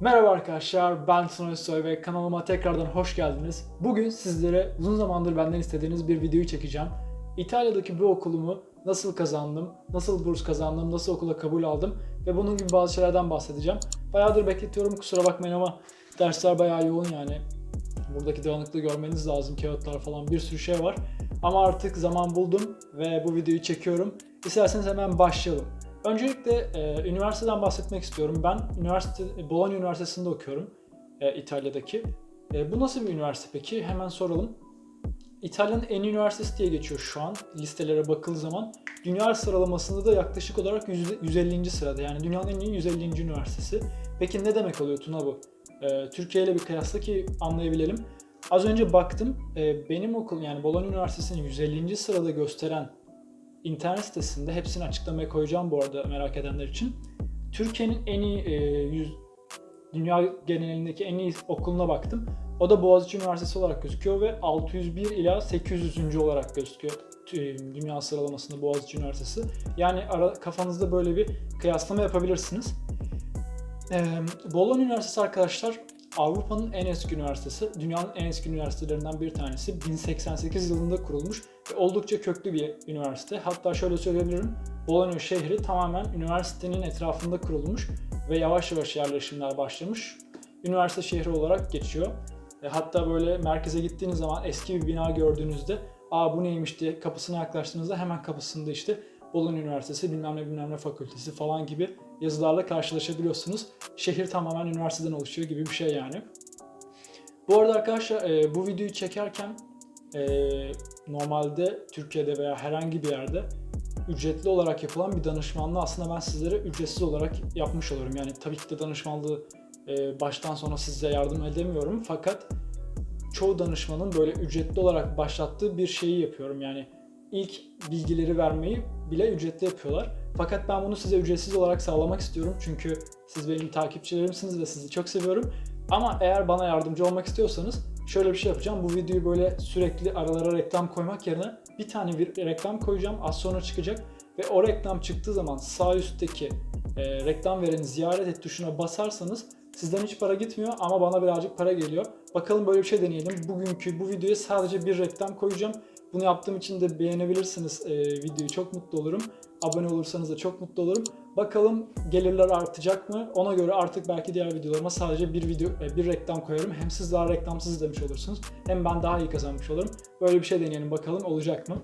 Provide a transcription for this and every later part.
Merhaba arkadaşlar, ben Tuna Özsoy ve kanalıma tekrardan hoş geldiniz. Bugün sizlere uzun zamandır benden istediğiniz bir videoyu çekeceğim. İtalya'daki bu okulumu nasıl kazandım, nasıl burs kazandım, nasıl okula kabul aldım ve bunun gibi bazı şeylerden bahsedeceğim. Bayağıdır bekletiyorum kusura bakmayın ama dersler bayağı yoğun yani. Buradaki dağınıklığı görmeniz lazım, kağıtlar falan bir sürü şey var. Ama artık zaman buldum ve bu videoyu çekiyorum. İsterseniz hemen başlayalım. Öncelikle e, üniversiteden bahsetmek istiyorum. Ben üniversite Bologna Üniversitesi'nde okuyorum. e, İtalya'daki. E, bu nasıl bir üniversite peki? Hemen soralım. İtalya'nın en üniversitesi diye geçiyor şu an listelere bakıldığı zaman. Dünya sıralamasında da yaklaşık olarak 100 150. sırada. Yani dünyanın en iyi 150. üniversitesi. Peki ne demek oluyor Tuna bu? E, Türkiye ile bir kıyasla ki anlayabilelim. Az önce baktım. e, benim okul yani Bologna Üniversitesi'nin 150. sırada gösteren internet sitesinde hepsini açıklamaya koyacağım bu arada merak edenler için. Türkiye'nin en iyi e, yüz, dünya genelindeki en iyi okuluna baktım. O da Boğaziçi Üniversitesi olarak gözüküyor ve 601 ila 800. olarak gözüküyor tü- dünya sıralamasında Boğaziçi Üniversitesi. Yani ara, kafanızda böyle bir kıyaslama yapabilirsiniz. Ee, Bologna Üniversitesi arkadaşlar Avrupa'nın en eski üniversitesi, dünyanın en eski üniversitelerinden bir tanesi. 1088 yılında kurulmuş ve oldukça köklü bir üniversite. Hatta şöyle söyleyebilirim, Bologna şehri tamamen üniversitenin etrafında kurulmuş ve yavaş yavaş yerleşimler başlamış. Üniversite şehri olarak geçiyor. E, hatta böyle merkeze gittiğiniz zaman eski bir bina gördüğünüzde aa bu neymiş diye kapısına yaklaştığınızda hemen kapısında işte Bologna Üniversitesi bilmem ne bilmem ne fakültesi falan gibi yazılarla karşılaşabiliyorsunuz. Şehir tamamen üniversiteden oluşuyor gibi bir şey yani. Bu arada arkadaşlar e, bu videoyu çekerken e, normalde Türkiye'de veya herhangi bir yerde ücretli olarak yapılan bir danışmanlığı aslında ben sizlere ücretsiz olarak yapmış oluyorum. Yani tabii ki de danışmanlığı e, baştan sona size yardım edemiyorum fakat çoğu danışmanın böyle ücretli olarak başlattığı bir şeyi yapıyorum. Yani ilk bilgileri vermeyi bile ücretli yapıyorlar. Fakat ben bunu size ücretsiz olarak sağlamak istiyorum. Çünkü siz benim takipçilerimsiniz ve sizi çok seviyorum. Ama eğer bana yardımcı olmak istiyorsanız şöyle bir şey yapacağım. Bu videoyu böyle sürekli aralara reklam koymak yerine bir tane bir reklam koyacağım. Az sonra çıkacak. Ve o reklam çıktığı zaman sağ üstteki e, reklam vereni ziyaret et tuşuna basarsanız sizden hiç para gitmiyor ama bana birazcık para geliyor. Bakalım böyle bir şey deneyelim. Bugünkü bu videoya sadece bir reklam koyacağım. Bunu yaptığım için de beğenebilirsiniz e, videoyu. Çok mutlu olurum. Abone olursanız da çok mutlu olurum. Bakalım gelirler artacak mı? Ona göre artık belki diğer videolarıma sadece bir video e, bir reklam koyarım. Hem siz daha reklamsız izlemiş olursunuz. Hem ben daha iyi kazanmış olurum. Böyle bir şey deneyelim bakalım olacak mı?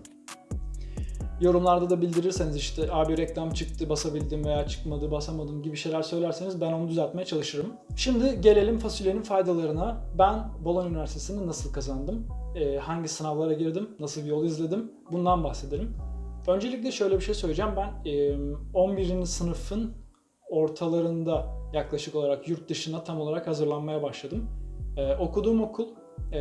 Yorumlarda da bildirirseniz işte abi reklam çıktı basabildim veya çıkmadı basamadım gibi şeyler söylerseniz ben onu düzeltmeye çalışırım. Şimdi gelelim fasulyenin faydalarına. Ben Bologna Üniversitesi'ni nasıl kazandım? Ee, hangi sınavlara girdim? Nasıl bir yol izledim? Bundan bahsedelim. Öncelikle şöyle bir şey söyleyeceğim. Ben e, 11. sınıfın ortalarında yaklaşık olarak yurt dışına tam olarak hazırlanmaya başladım. Ee, okuduğum okul e,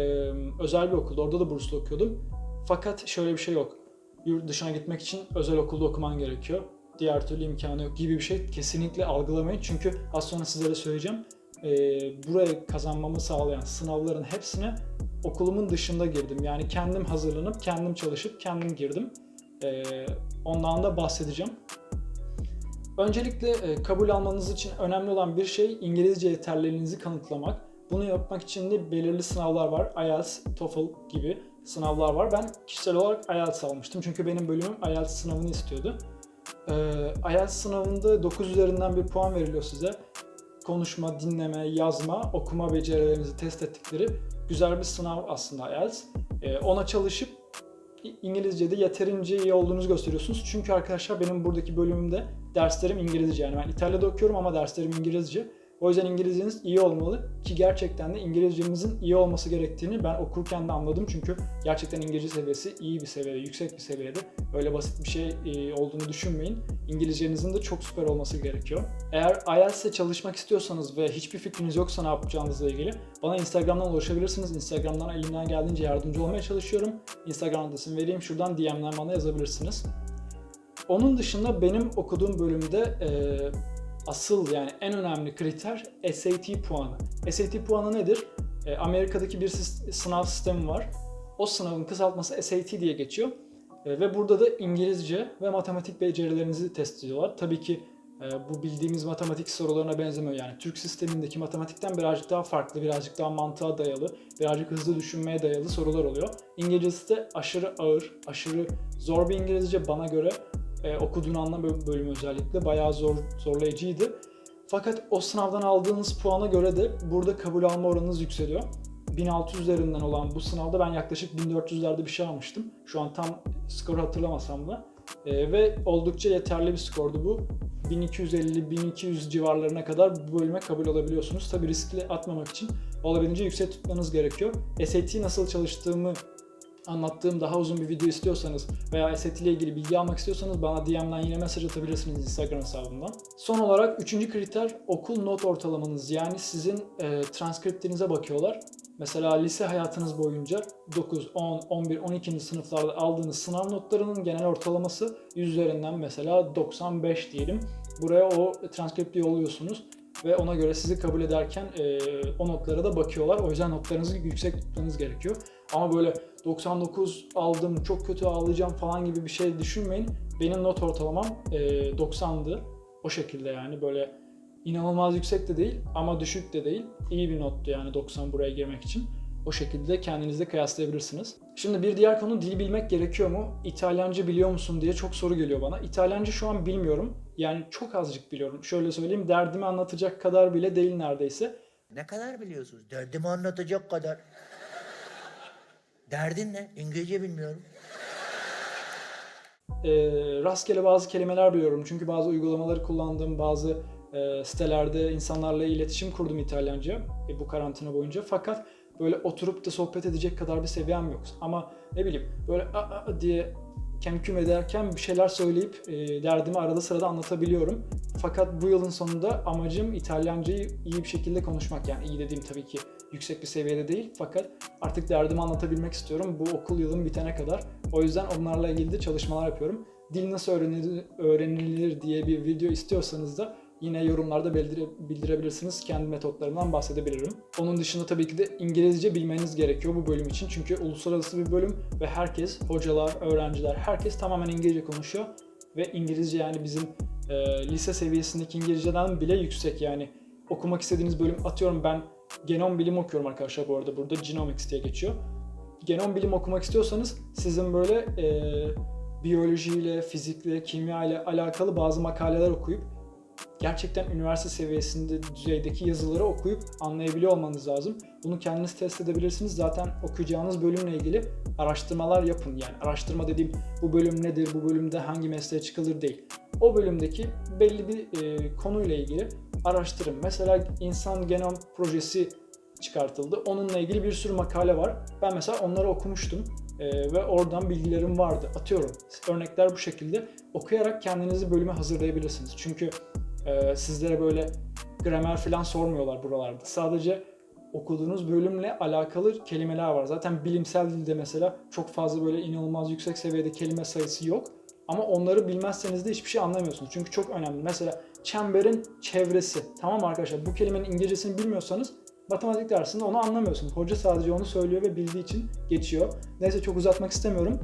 özel bir okuldu. Orada da burslu okuyordum. Fakat şöyle bir şey yok yurt dışına gitmek için özel okulda okuman gerekiyor. Diğer türlü imkanı yok gibi bir şey kesinlikle algılamayın. Çünkü az sonra sizlere söyleyeceğim. Ee, buraya kazanmamı sağlayan sınavların hepsine okulumun dışında girdim. Yani kendim hazırlanıp, kendim çalışıp, kendim girdim. Ee, ondan da bahsedeceğim. Öncelikle e, kabul almanız için önemli olan bir şey İngilizce yeterliliğinizi kanıtlamak. Bunu yapmak için de belirli sınavlar var. IELTS, TOEFL gibi sınavlar var. Ben kişisel olarak IELTS almıştım. Çünkü benim bölümüm IELTS sınavını istiyordu. Ee, IELTS sınavında 9 üzerinden bir puan veriliyor size. Konuşma, dinleme, yazma, okuma becerilerinizi test ettikleri güzel bir sınav aslında IELTS. Ee, ona çalışıp İngilizce'de yeterince iyi olduğunuzu gösteriyorsunuz. Çünkü arkadaşlar benim buradaki bölümümde derslerim İngilizce. Yani ben İtalya'da okuyorum ama derslerim İngilizce. O yüzden İngilizceniz iyi olmalı ki gerçekten de İngilizcemizin iyi olması gerektiğini ben okurken de anladım. Çünkü gerçekten İngilizce seviyesi iyi bir seviyede, yüksek bir seviyede. Öyle basit bir şey e, olduğunu düşünmeyin. İngilizcenizin de çok süper olması gerekiyor. Eğer IELTS'e çalışmak istiyorsanız ve hiçbir fikriniz yoksa ne yapacağınızla ilgili bana Instagram'dan ulaşabilirsiniz. Instagram'dan elimden geldiğince yardımcı olmaya çalışıyorum. Instagram adresimi vereyim. Şuradan DM'den bana yazabilirsiniz. Onun dışında benim okuduğum bölümde e, asıl yani en önemli kriter SAT puanı. SAT puanı nedir? E, Amerika'daki bir sınav sistemi var. O sınavın kısaltması SAT diye geçiyor. E, ve burada da İngilizce ve matematik becerilerinizi test ediyorlar. Tabii ki e, bu bildiğimiz matematik sorularına benzemiyor. Yani Türk sistemindeki matematikten birazcık daha farklı, birazcık daha mantığa dayalı, birazcık hızlı düşünmeye dayalı sorular oluyor. İngilizcesi de aşırı ağır, aşırı zor bir İngilizce bana göre e, okuduğunu anlam bölümü özellikle bayağı zor zorlayıcıydı. Fakat o sınavdan aldığınız puana göre de burada kabul alma oranınız yükseliyor. 1600 üzerinden olan bu sınavda ben yaklaşık 1400'lerde bir şey almıştım. Şu an tam skoru hatırlamasam da. Ee, ve oldukça yeterli bir skordu bu. 1250-1200 civarlarına kadar bu bölüme kabul olabiliyorsunuz. Tabi riskli atmamak için olabildiğince yüksek tutmanız gerekiyor. SAT nasıl çalıştığımı anlattığım daha uzun bir video istiyorsanız veya SAT ile ilgili bilgi almak istiyorsanız bana DM'den yine mesaj atabilirsiniz Instagram hesabımdan. Son olarak üçüncü kriter okul not ortalamanız. Yani sizin e, transkriptinize bakıyorlar. Mesela lise hayatınız boyunca 9, 10, 11, 12. sınıflarda aldığınız sınav notlarının genel ortalaması 100 üzerinden mesela 95 diyelim. Buraya o transkripti yolluyorsunuz ve ona göre sizi kabul ederken e, o notlara da bakıyorlar. O yüzden notlarınızı yüksek tutmanız gerekiyor. Ama böyle 99 aldım, çok kötü ağlayacağım falan gibi bir şey düşünmeyin. Benim not ortalamam e, 90'dı. O şekilde yani böyle inanılmaz yüksek de değil ama düşük de değil. İyi bir nottu yani 90 buraya girmek için. O şekilde kendinizle kıyaslayabilirsiniz. Şimdi bir diğer konu dil bilmek gerekiyor mu? İtalyanca biliyor musun diye çok soru geliyor bana. İtalyanca şu an bilmiyorum. Yani çok azıcık biliyorum. Şöyle söyleyeyim derdimi anlatacak kadar bile değil neredeyse. Ne kadar biliyorsunuz? Derdimi anlatacak kadar. Derdin ne? İngilizce bilmiyorum. Ee, rastgele bazı kelimeler biliyorum. Çünkü bazı uygulamaları kullandım, bazı e, sitelerde insanlarla iletişim kurdum İtalyanca e, bu karantina boyunca. Fakat böyle oturup da sohbet edecek kadar bir seviyem yok. Ama ne bileyim böyle a, a diye kemküm ederken bir şeyler söyleyip e, derdimi arada sırada anlatabiliyorum. Fakat bu yılın sonunda amacım İtalyancayı iyi bir şekilde konuşmak. Yani iyi dediğim tabii ki yüksek bir seviyede değil. Fakat artık derdimi anlatabilmek istiyorum bu okul yılım bitene kadar. O yüzden onlarla ilgili de çalışmalar yapıyorum. Dil nasıl öğrenilir, öğrenilir diye bir video istiyorsanız da yine yorumlarda bildire, bildirebilirsiniz. Kendi metotlarımdan bahsedebilirim. Onun dışında tabii ki de İngilizce bilmeniz gerekiyor bu bölüm için. Çünkü uluslararası bir bölüm ve herkes, hocalar, öğrenciler, herkes tamamen İngilizce konuşuyor. Ve İngilizce yani bizim e, lise seviyesindeki İngilizceden bile yüksek. Yani okumak istediğiniz bölüm atıyorum ben genom bilim okuyorum arkadaşlar bu arada. Burada genomics diye geçiyor. Genom bilim okumak istiyorsanız sizin böyle e, biyolojiyle, fizikle, kimya ile alakalı bazı makaleler okuyup gerçekten üniversite seviyesinde düzeydeki yazıları okuyup anlayabiliyor olmanız lazım. Bunu kendiniz test edebilirsiniz. Zaten okuyacağınız bölümle ilgili araştırmalar yapın. Yani araştırma dediğim bu bölüm nedir, bu bölümde hangi mesleğe çıkılır değil. O bölümdeki belli bir e, konuyla ilgili araştırın. Mesela insan genom projesi çıkartıldı. Onunla ilgili bir sürü makale var. Ben mesela onları okumuştum e, ve oradan bilgilerim vardı. Atıyorum. Örnekler bu şekilde. Okuyarak kendinizi bölüme hazırlayabilirsiniz. Çünkü e, sizlere böyle gramer falan sormuyorlar buralarda. Sadece okuduğunuz bölümle alakalı kelimeler var. Zaten bilimsel dilde mesela çok fazla böyle inanılmaz yüksek seviyede kelime sayısı yok. Ama onları bilmezseniz de hiçbir şey anlamıyorsunuz. Çünkü çok önemli. Mesela çemberin çevresi. Tamam arkadaşlar? Bu kelimenin İngilizcesini bilmiyorsanız matematik dersinde onu anlamıyorsunuz. Hoca sadece onu söylüyor ve bildiği için geçiyor. Neyse çok uzatmak istemiyorum.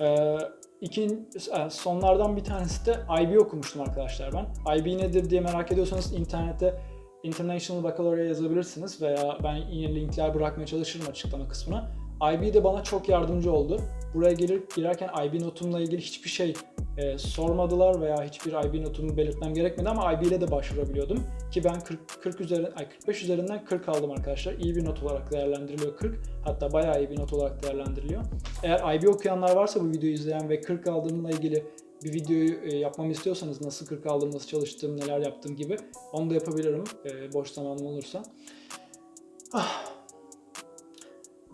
Ee, İkin, sonlardan bir tanesi de IB okumuştum arkadaşlar ben. IB nedir diye merak ediyorsanız internette International Baccalaureate yazabilirsiniz veya ben yine linkler bırakmaya çalışırım açıklama kısmına. IB de bana çok yardımcı oldu. Buraya gelir, girerken IB notumla ilgili hiçbir şey e, sormadılar veya hiçbir IB notumu belirtmem gerekmedi ama IB ile de başvurabiliyordum. Ki ben 40, 40 üzerinden, ay 45 üzerinden 40 aldım arkadaşlar. İyi bir not olarak değerlendiriliyor 40. Hatta bayağı iyi bir not olarak değerlendiriliyor. Eğer IB okuyanlar varsa bu videoyu izleyen ve 40 aldığımla ilgili bir videoyu e, yapmamı istiyorsanız nasıl 40 aldım, nasıl çalıştım, neler yaptım gibi onu da yapabilirim e, boş zamanım olursa. Ah.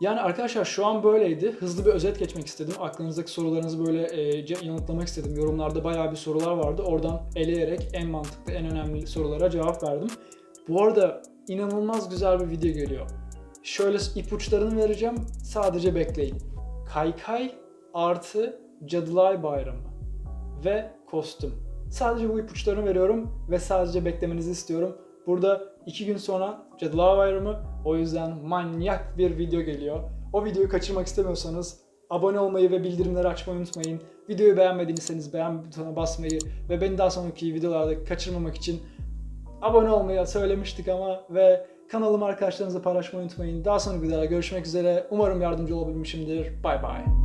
Yani arkadaşlar şu an böyleydi. Hızlı bir özet geçmek istedim. Aklınızdaki sorularınızı böyle e, yanıtlamak istedim. Yorumlarda bayağı bir sorular vardı. Oradan eleyerek en mantıklı, en önemli sorulara cevap verdim. Bu arada inanılmaz güzel bir video geliyor. Şöyle ipuçlarını vereceğim. Sadece bekleyin. Kaykay artı Cadılar Bayramı ve kostüm. Sadece bu ipuçlarını veriyorum ve sadece beklemenizi istiyorum. Burada iki gün sonra Cadılar Bayramı o yüzden manyak bir video geliyor. O videoyu kaçırmak istemiyorsanız Abone olmayı ve bildirimleri açmayı unutmayın. Videoyu beğenmediyseniz beğen butonuna basmayı ve beni daha sonraki videolarda kaçırmamak için abone olmayı söylemiştik ama ve kanalımı arkadaşlarınızla paylaşmayı unutmayın. Daha sonraki videolarda görüşmek üzere. Umarım yardımcı olabilmişimdir. Bay bay.